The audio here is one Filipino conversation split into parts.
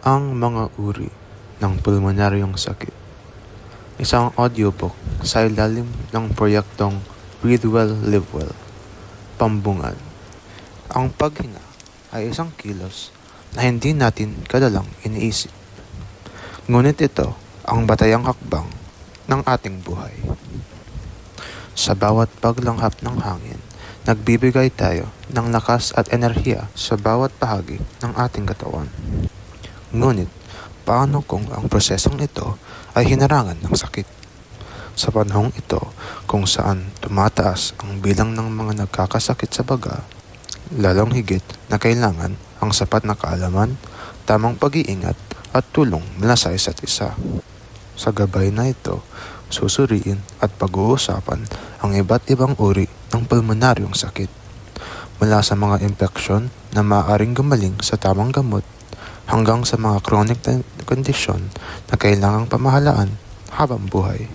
Ang mga uri ng pulmonaryong sakit. Isang audiobook sa ilalim ng proyektong Breathe Well, Live Well. Pambungad. Ang paghinga ay isang kilos na hindi natin kadalang iniisip. Ngunit ito ang batayang hakbang ng ating buhay. Sa bawat paglanghap ng hangin, nagbibigay tayo ng lakas at enerhiya sa bawat bahagi ng ating katawan. Ngunit, paano kung ang prosesong ito ay hinarangan ng sakit? Sa panahong ito, kung saan tumataas ang bilang ng mga nagkakasakit sa baga, lalong higit na kailangan ang sapat na kaalaman, tamang pag-iingat at tulong mula sa isa't isa. Sa gabay na ito, susuriin at pag-uusapan ang iba't ibang uri ng pulmonaryong sakit. Mula sa mga impeksyon na maaaring gumaling sa tamang gamot hanggang sa mga chronic kondisyon na kailangang pamahalaan habang buhay.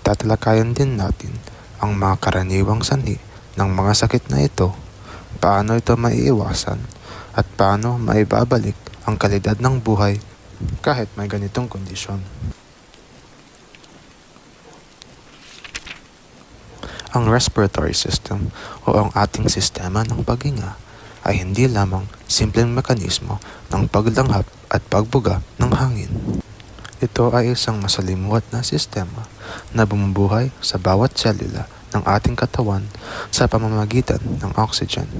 Tatalakayan din natin ang mga karaniwang sanhi ng mga sakit na ito, paano ito maiiwasan, at paano maibabalik ang kalidad ng buhay kahit may ganitong kondisyon. Ang respiratory system o ang ating sistema ng paghinga ay hindi lamang simpleng mekanismo ng paglanghap at pagbuga ng hangin. Ito ay isang masalimuot na sistema na bumubuhay sa bawat selula ng ating katawan sa pamamagitan ng oxygen.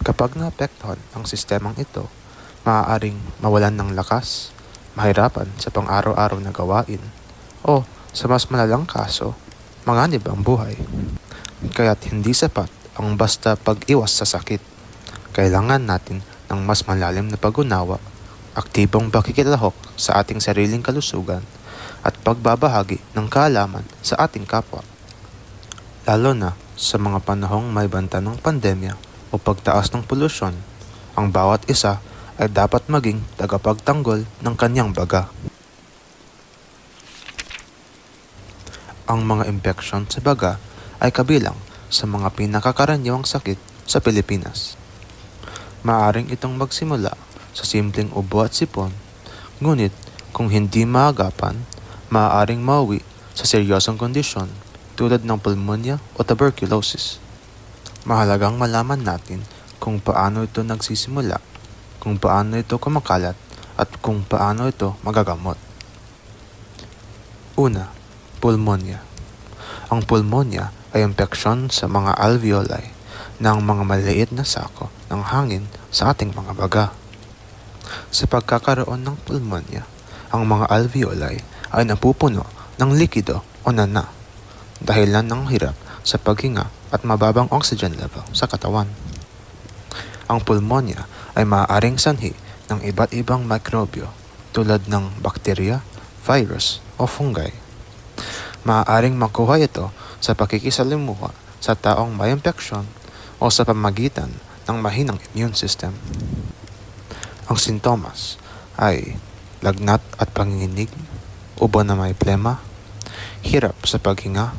Kapag naapektuhan ang sistemang ito, maaaring mawalan ng lakas, mahirapan sa pang-araw-araw na gawain, o sa mas malalang kaso, manganib ang buhay. Kaya't hindi sapat ang basta pag-iwas sa sakit. Kailangan natin ng mas malalim na pag-unawa, aktibong pakikilahok sa ating sariling kalusugan, at pagbabahagi ng kaalaman sa ating kapwa. Lalo na sa mga panahong may banta ng pandemya o pagtaas ng polusyon, ang bawat isa ay dapat maging tagapagtanggol ng kanyang baga. Ang mga impeksyon sa baga ay kabilang sa mga pinakakaraniwang sakit sa Pilipinas. Maaring itong magsimula sa simpleng ubo at sipon, ngunit kung hindi maagapan, maaaring mauwi sa seryosong kondisyon tulad ng pulmonya o tuberculosis. Mahalagang malaman natin kung paano ito nagsisimula, kung paano ito kumakalat, at kung paano ito magagamot. Una, pulmonya. Ang pulmonya ay impeksyon sa mga alveoli ng mga maliit na sako ng hangin sa ating mga baga. Sa pagkakaroon ng pulmonya, ang mga alveoli ay napupuno ng likido o nana dahilan ng hirap sa paghinga at mababang oxygen level sa katawan. Ang pulmonya ay maaaring sanhi ng iba't ibang mikrobyo tulad ng bakterya, virus o fungi. Maaaring makuha ito sa pakikisalimuha sa taong may impeksyon o sa pamagitan ng mahinang immune system. Ang sintomas ay lagnat at panginginig, ubo na may plema, hirap sa paghinga,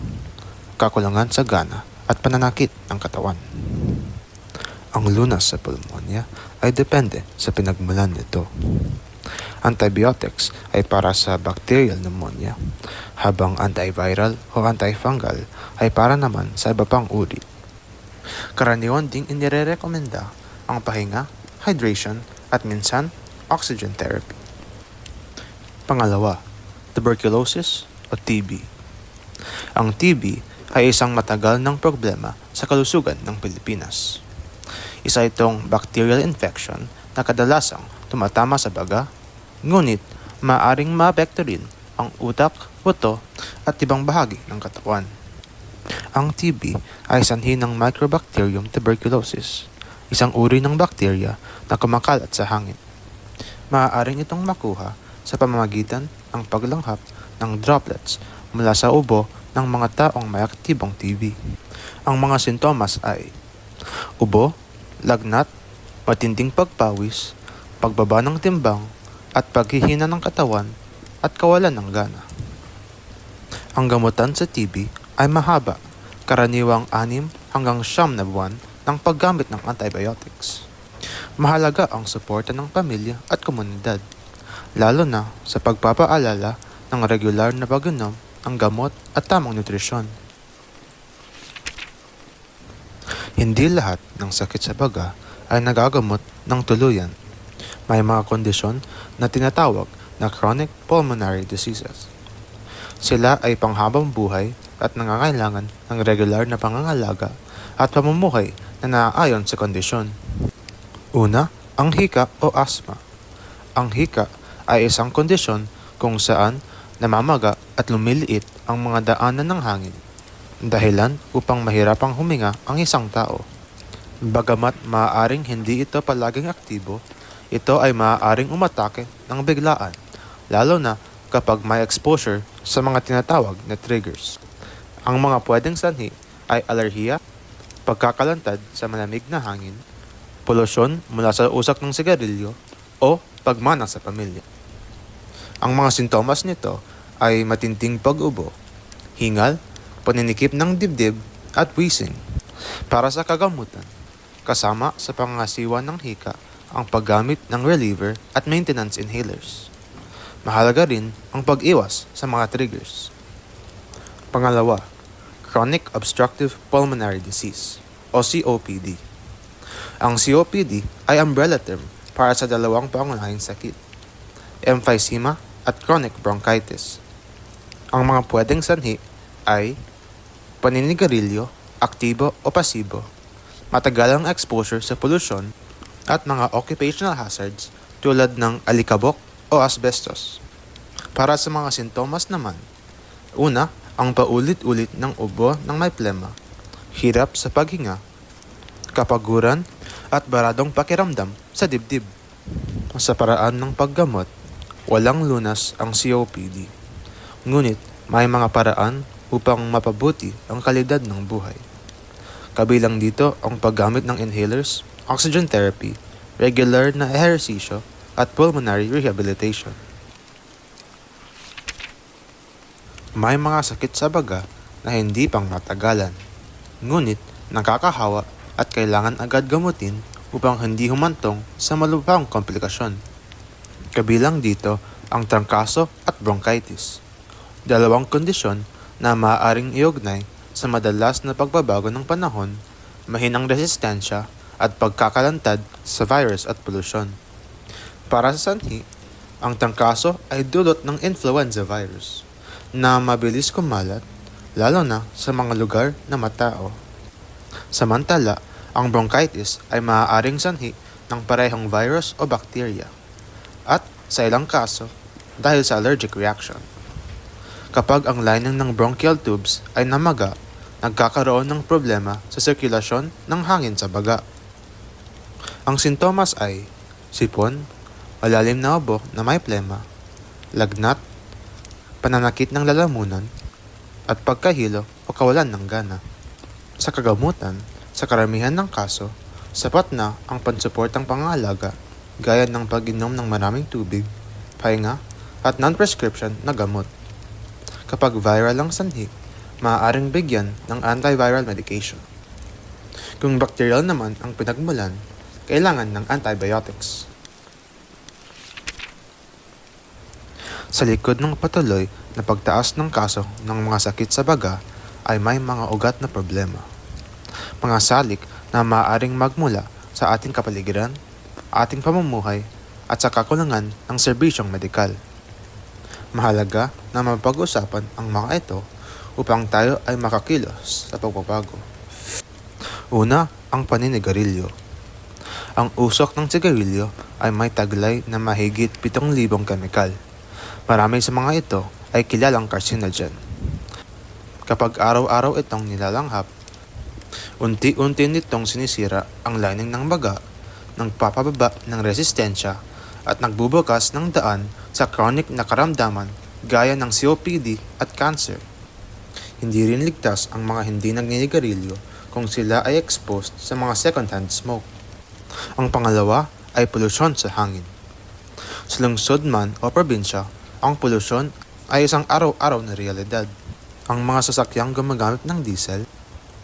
kakulangan sa gana at pananakit ng katawan. Ang lunas sa pulmonya ay depende sa pinagmulan nito. Antibiotics ay para sa bacterial pneumonia, habang antiviral o antifungal ay para naman sa iba pang uri. Karaniwan ding inirerekomenda ang pahinga, hydration, at minsan, oxygen therapy. Pangalawa, tuberculosis o TB. Ang TB ay isang matagal ng problema sa kalusugan ng Pilipinas. Isa itong bacterial infection na kadalasang tumatama sa baga, ngunit maaring maapekto rin ang utak, buto at ibang bahagi ng katawan. Ang TB ay sanhi ng Microbacterium tuberculosis, isang uri ng bakterya na kumakalat sa hangin. Maaaring itong makuha sa pamamagitan ng paglanghap ng droplets mula sa ubo ng mga taong may aktibong TB. Ang mga sintomas ay ubo, lagnat, matinding pagpawis, pagbaba ng timbang, at paghihina ng katawan at kawalan ng gana. Ang gamutan sa TB ay mahaba, karaniwang anim hanggang siyam na buwan ng paggamit ng antibiotics. Mahalaga ang suporta ng pamilya at komunidad, lalo na sa pagpapaalala ng regular na pag-inom ng gamot at tamang nutrisyon. Hindi lahat ng sakit sa baga ay nagagamot ng tuluyan. May mga kondisyon na tinatawag na chronic pulmonary diseases. Sila ay panghabang buhay at nangangailangan ng regular na pangangalaga at pamumuhay na naaayon sa kondisyon. Una, ang hika o asthma. Ang hika ay isang kondisyon kung saan namamaga at lumiliit ang mga daanan ng hangin. Dahilan upang mahirapang huminga ang isang tao. Bagamat maaaring hindi ito palaging aktibo, ito ay maaaring umatake ng biglaan, lalo na kapag may exposure sa mga tinatawag na triggers. Ang mga pwedeng sanhi ay alerhiya, pagkakalantad sa malamig na hangin, polusyon mula sa usak ng sigarilyo, o pagmana sa pamilya. Ang mga sintomas nito ay matinding pag-ubo, hingal, paninikip ng dibdib at wheezing. Para sa kagamutan, kasama sa pangangasiwa ng hika ang paggamit ng reliever at maintenance inhalers. Mahalaga rin ang pag-iwas sa mga triggers. Pangalawa, Chronic Obstructive Pulmonary Disease o COPD. Ang COPD ay umbrella term para sa dalawang pangunahing sakit, emphysema at chronic bronchitis. Ang mga pwedeng sanhi ay paninigarilyo, aktibo o pasibo, matagalang exposure sa polusyon at mga occupational hazards tulad ng alikabok o asbestos. Para sa mga sintomas naman, una, ang paulit-ulit ng ubo ng may plema, hirap sa paghinga, kapaguran at baradong pakiramdam sa dibdib. Sa paraan ng paggamot, walang lunas ang COPD. Ngunit may mga paraan upang mapabuti ang kalidad ng buhay. Kabilang dito ang paggamit ng inhalers, oxygen therapy, regular na ehersisyo at pulmonary rehabilitation. May mga sakit sa baga na hindi pang matagalan, ngunit nakakahawa at kailangan agad gamutin upang hindi humantong sa malubhang komplikasyon. Kabilang dito ang trangkaso at bronchitis, dalawang kondisyon na maaaring iugnay sa madalas na pagbabago ng panahon, mahinang resistensya at pagkakalantad sa virus at polusyon. Para sa sanhi, ang trangkaso ay dulot ng influenza virus na mabilis kumalat lalo na sa mga lugar na matao. Samantala, ang bronchitis ay maaaring sanhi ng parehong virus o bakterya at sa ilang kaso dahil sa allergic reaction. Kapag ang lining ng bronchial tubes ay namaga, nagkakaroon ng problema sa sirkulasyon ng hangin sa baga. Ang sintomas ay sipon, malalim na ubo na may plema, lagnat, pananakit ng lalamunan, at pagkahilo o kawalan ng gana. Sa kagamutan, sa karamihan ng kaso, sapat na ang pansuportang pangangalaga gaya ng pag-inom ng maraming tubig, pahinga, at non-prescription na gamot. Kapag viral ang sanhi, maaaring bigyan ng antiviral medication. Kung bacterial naman ang pinagmulan, kailangan ng antibiotics. Sa likod ng patuloy na pagtaas ng kaso ng mga sakit sa baga ay may mga ugat na problema. Mga salik na maaaring magmula sa ating kapaligiran, ating pamumuhay at sa kakulangan ng serbisyong medikal. Mahalaga na mapag-usapan ang mga ito upang tayo ay makakilos sa pagbabago. Una, ang paninigarilyo. Ang usok ng sigarilyo ay may taglay na mahigit 7,000 kemikal. Marami sa mga ito ay kilalang carcinogen. Kapag araw-araw itong nilalanghap, unti-unti nitong sinisira ang lining ng baga, nagpapababa ng resistensya at nagbubukas ng daan sa chronic na karamdaman gaya ng COPD at cancer. Hindi rin ligtas ang mga hindi nagninigarilyo kung sila ay exposed sa mga second-hand smoke. Ang pangalawa ay polusyon sa hangin. Sa lungsod man o probinsya, ang polusyon ay isang araw-araw na realidad. Ang mga sasakyang gumagamit ng diesel,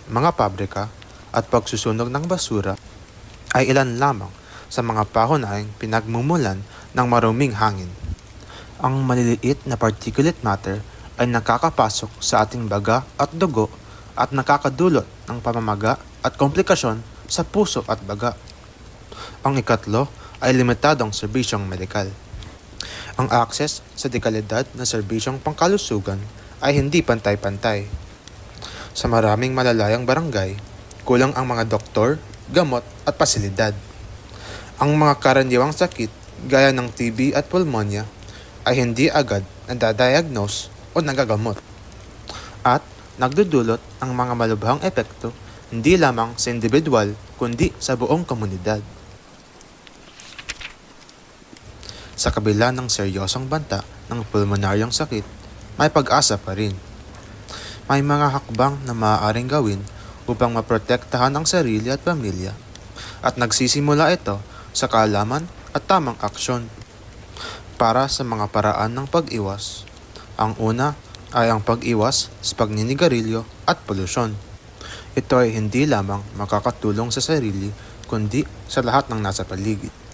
mga pabrika, at pagsusunog ng basura ay ilan lamang sa mga pahunahing pinagmumulan ng maruming hangin. Ang maliliit na particulate matter ay nakakapasok sa ating baga at dugo at nakakadulot ng pamamaga at komplikasyon sa puso at baga. Ang ikatlo ay limitadong serbisyong medikal. Ang access sa dekalidad na serbisyong pangkalusugan ay hindi pantay-pantay. Sa maraming malalayang barangay, kulang ang mga doktor, gamot at pasilidad. Ang mga karaniwang sakit gaya ng TB at pulmonya ay hindi agad nadadiagnose o nagagamot. At nagdudulot ang mga malubhang epekto hindi lamang sa individual kundi sa buong komunidad. Sa kabila ng seryosong banta ng pulmonaryong sakit, may pag-asa pa rin. May mga hakbang na maaaring gawin upang maprotektahan ang sarili at pamilya at nagsisimula ito sa kaalaman at tamang aksyon para sa mga paraan ng pag-iwas. Ang una ay ang pag-iwas sa pagninigarilyo at polusyon. Ito ay hindi lamang makakatulong sa sarili kundi sa lahat ng nasa paligid.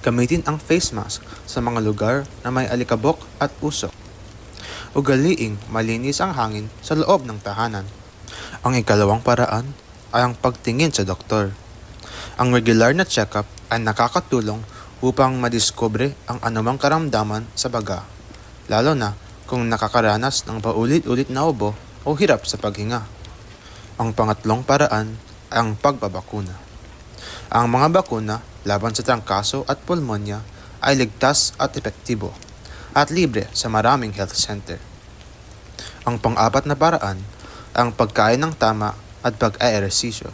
Gamitin ang face mask sa mga lugar na may alikabok at usok. Ugaliing malinis ang hangin sa loob ng tahanan. Ang ikalawang paraan ay ang pagtingin sa doktor. Ang regular na check-up ay nakakatulong upang madiskubre ang anumang karamdaman sa baga, lalo na kung nakakaranas ng paulit-ulit na ubo o hirap sa paghinga. Ang pangatlong paraan ay ang pagbabakuna. Ang mga bakuna laban sa trangkaso at pulmonya ay ligtas at epektibo at libre sa maraming health center. Ang pang-apat na paraan ang pagkain ng tama at pag-aeresisyo.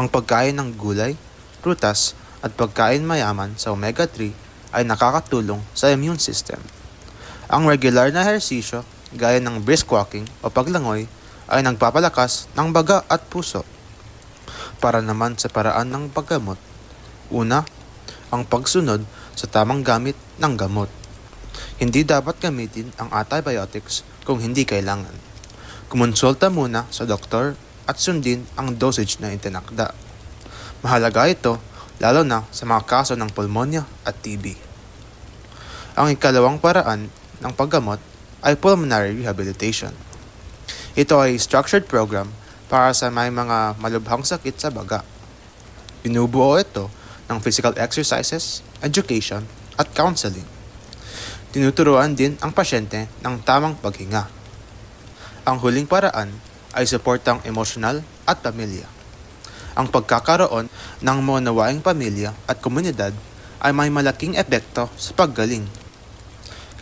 Ang pagkain ng gulay, prutas at pagkain mayaman sa omega-3 ay nakakatulong sa immune system. Ang regular na ehersisyo gaya ng brisk walking o paglangoy ay nagpapalakas ng baga at puso. Para naman sa paraan ng paggamot, una, ang pagsunod sa tamang gamit ng gamot. Hindi dapat gamitin ang antibiotics kung hindi kailangan. Kumonsulta muna sa doktor at sundin ang dosage na itinakda. Mahalaga ito lalo na sa mga kaso ng pulmonya at TB. Ang ikalawang paraan ng paggamot ay pulmonary rehabilitation. Ito ay structured program para sa may mga malubhang sakit sa baga. Binubuo ito ng physical exercises, education, at counseling. Tinuturuan din ang pasyente ng tamang paghinga. Ang huling paraan ay suportang emosyonal at pamilya. Ang pagkakaroon ng maunawaing pamilya at komunidad ay may malaking epekto sa paggaling.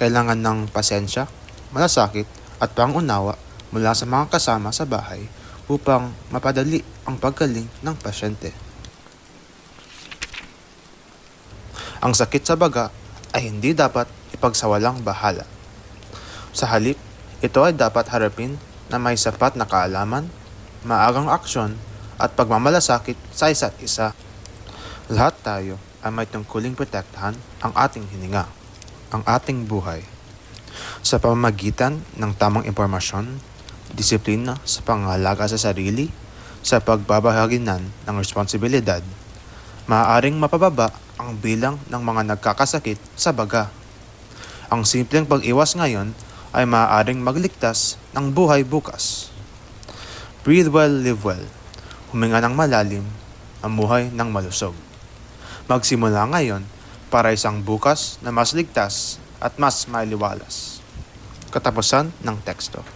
Kailangan ng pasensya, malasakit at pangunawa mula sa mga kasama sa bahay upang mapadali ang paggaling ng pasyente. Ang sakit sa baga ay hindi dapat ipagsawalang bahala. Sa halip, ito ay dapat harapin na may sapat na kaalaman, maagang aksyon at pagmamalasakit sa isa't isa. Lahat tayo ay may tungkuling protektahan ang ating hininga, ang ating buhay. Sa pamamagitan ng tamang impormasyon, disiplina sa pangalaga sa sarili, sa pagbabahaginan ng responsibilidad, maaaring mapababa ang bilang ng mga nagkakasakit sa baga. Ang simpleng pag-iwas ngayon ay maaaring magligtas ng buhay bukas. Breathe well, live well. Huminga ng malalim, amuhay ng malusog. Magsimula ngayon para isang bukas na mas ligtas at mas mailiwalas. Katapusan ng teksto.